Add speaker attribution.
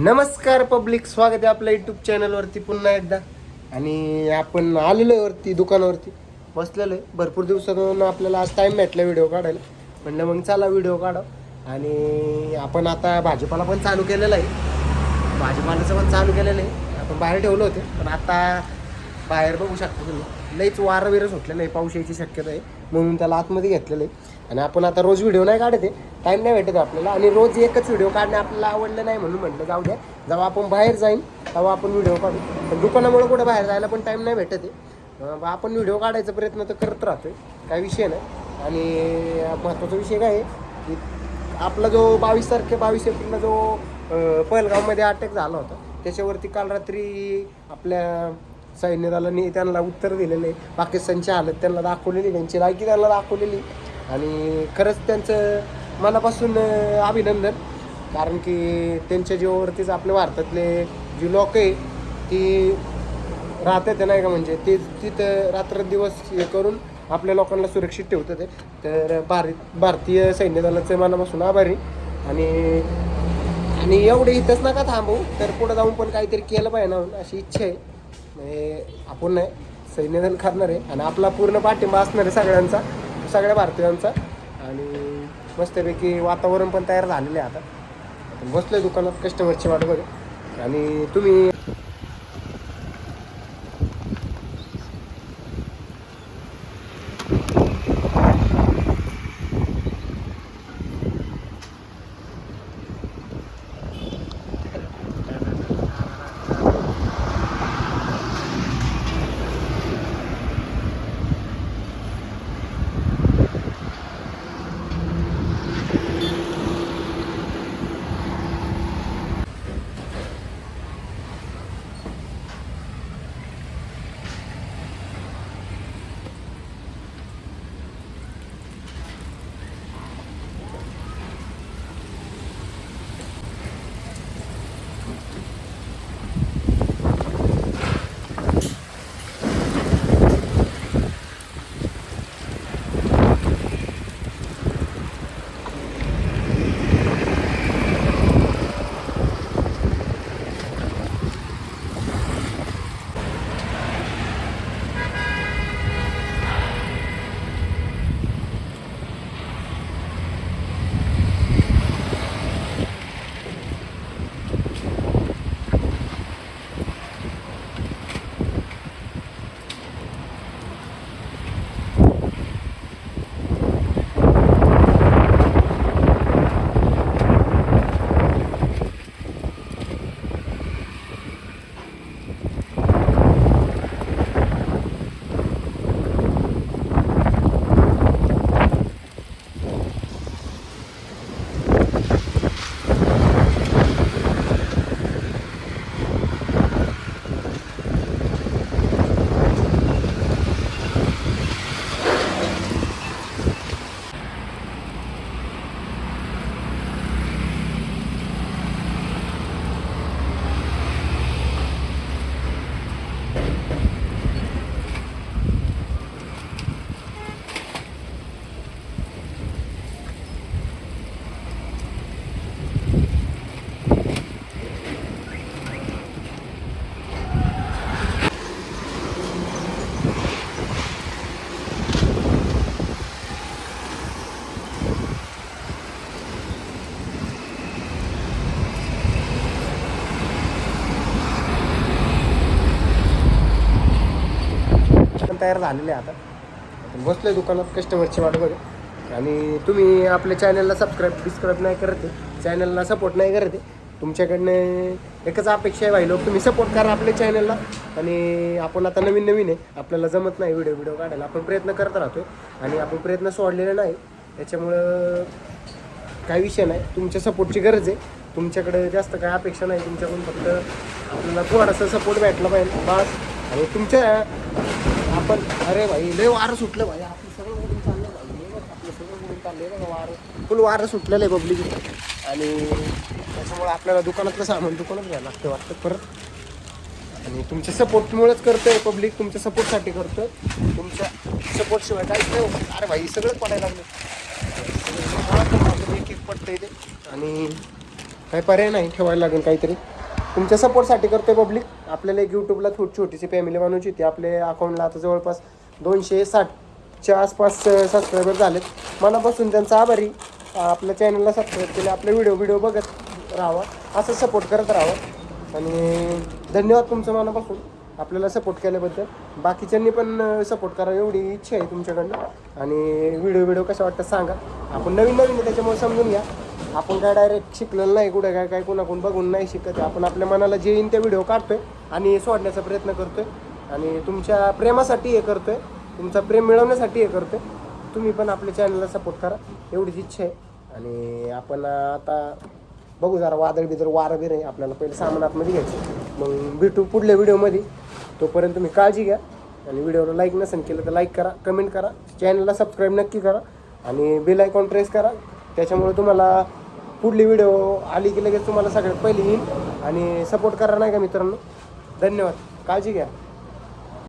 Speaker 1: नमस्कार पब्लिक स्वागत आहे आपल्या युट्यूब चॅनलवरती पुन्हा एकदा. आणि आपण आलेलो आहे वरती दुकानावरती. बसलेलो आहे. भरपूर दिवसातून आपल्याला आज टाईम भेटला व्हिडिओ काढायला. म्हणलं मग चला व्हिडिओ काढा आणि आपण आता भाजीपाला पण चालू केलेला आहे. भाजीपाल्याचं पण चालू केलेलं आहे. आपण बाहेर ठेवलं होते पण आता बाहेर बघू शकतो तुम्ही. लईच वारं बिरं सुटलेलं आहे पाऊस यायची शक्यता आहे. म्हणून त्याला आतमध्ये घेतलेलं आहे. आणि आपण आता रोज व्हिडिओ नाही काढत आहे. टाईम नाही भेटत आपल्याला. आणि रोज एकच व्हिडिओ काढणे आपल्याला आवडलं नाही म्हणून म्हटलं जाऊ द्या. जेव्हा आपण बाहेर जाईन तेव्हा आपण व्हिडिओ काढू. पण दुकानामुळे कुठे बाहेर जायला पण टाईम नाही भेटत आहे. आपण व्हिडिओ काढायचा प्रयत्न तर करत राहतोय. काही विषय नाही. आणि महत्त्वाचा विषय काय आहे की आपला जो बावीस तारखे बावीस एप्रिलला जो पहलगावमध्ये अटॅक झाला होता त्याच्यावरती काल रात्री आपल्या सैन्य दलांनी त्यांना उत्तर दिलेलं आहे. पाकिस्तानची हालत त्यांना दाखवलेली त्यांची लायकी त्यांना दाखवलेली. आणि खरंच त्यांचं मनापासून अभिनंदन. कारण की त्यांच्या जीवावरतीच आपल्या भारतातले जी लोक आहे ती राहतात ते नाही का म्हणजे ते तिथं रात्रदिवस हे करून आपल्या लोकांना सुरक्षित ठेवतं ते तर भारत भारतीय सैन्य दलाचं मनापासून आभारी. आणि आणि एवढे इथंच नका थांबू तर पुढे जाऊन पण काहीतरी केलं पाहिजे ना अशी इच्छा आहे. म्हणजे आपण सैन्य दल करणार आहे. आणि आपला पूर्ण पाठिंबा असणार आहे सगळ्यांचा. सगळ्या भारतीयांचा. आणि मस्तपैकी वातावरण पण तयार झालेलं आहे आता. आपण बसलोय दुकानात कस्टमरची वाट बघ आणि तुम्ही तयार झालेले आहे आता. आपण बसलोय दुकानात कस्टमरची वाट बघा आणि तुम्ही आपल्या चॅनलला सबस्क्राईब डिस्क्राईब नाही करत आहे. चॅनलला सपोर्ट नाही करत आहे. तुमच्याकडनं एकच अपेक्षा आहे भाई लोक तुम्ही सपोर्ट करा आपल्या चॅनलला आणि आपण आता नवीन नवीन आहे. आपल्याला जमत नाही व्हिडिओ व्हिडिओ काढायला. आपण प्रयत्न करत राहतो आणि आपण प्रयत्न सोडलेले नाही. त्याच्यामुळं काही विषय नाही. तुमच्या सपोर्टची गरज आहे. तुमच्याकडे जास्त काय अपेक्षा नाही. तुमच्याकडून फक्त आपल्याला थोडासा सपोर्ट भेटला पाहिजे. बस. आणि तुमच्या पण अरे भाई लय वारं सुटलं भाई आपलं सगळं उडून चाललं भाई हे आपलं सगळं उडून चाललंय बघा वारं फुल वारं सुटलेलं आहे पब्लिक आणि त्याच्यामुळे आपल्याला दुकानातलं सामान दुकानात घ्यायला लागतं वाटतं परत आणि तुमच्या सपोर्टमुळेच करतोय पब्लिक तुमच्या सपोर्टसाठी करतं तुमच्या सपोर्टशिवाय काहीच नाही अरे भाई सगळंच पडायला लागलं एक एक पडतंय ते आणि काही पर्याय नाही ठेवायला लागेल काहीतरी तुमच्या सपोर्टसाठी करतोय पब्लिक आपल्याला एक यूट्यूबला थोडी छोटीशी फॅमिली बनवायची होती आपल्या अकाउंटला आता जवळपास दोनशे साठच्या आसपास सबस्क्रायबर झालेत. मनापासून त्यांचा आभारी. आपल्या चॅनलला सबस्क्राईब केले आपले व्हिडिओ व्हिडिओ बघत राहावा. असं सपोर्ट करत राहावं. आणि धन्यवाद तुमचं मनापासून. आपल्याला सपोर्ट केल्याबद्दल. बाकीच्यांनी पण सपोर्ट करा. एवढी इच्छा आहे तुमच्याकडनं. आणि व्हिडिओ व्हिडिओ कसा वाटतं सांगा. आपण नवीन नवीन त्याच्यामुळे समजून घ्या. आपण काय डायरेक्ट शिकलेलं नाही कुठे काय काय कोणाकडून बघून नाही शिकत आहे. आपण आपल्या मनाला जे येईन ते व्हिडिओ काढतोय आणि सोडण्याचा प्रयत्न करतोय. आणि तुमच्या प्रेमासाठी हे करतोय. तुमचा प्रेम मिळवण्यासाठी हे करतोय. तुम्ही पण आपल्या चॅनलला सपोर्ट करा. एवढीच इच्छा आहे. आणि आपण आता बघू जरा वादळ बिदळ वारं बिर आहे. आपल्याला पहिले सामान आतमध्ये घ्यायचं मग भेटू पुढल्या व्हिडिओमध्ये तोपर्यंत तुम्ही काळजी घ्या. आणि व्हिडिओला लाईक नसेल केलं तर लाईक करा कमेंट करा. चॅनलला सबस्क्राईब नक्की करा. आणि बेल आयकॉन प्रेस करा. त्याच्यामुळे तुम्हाला पुढली व्हिडिओ आली की लगेच तुम्हाला सगळ्यात पहिले येईल. आणि सपोर्ट करा नाही का मित्रांनो? धन्यवाद. काळजी घ्या.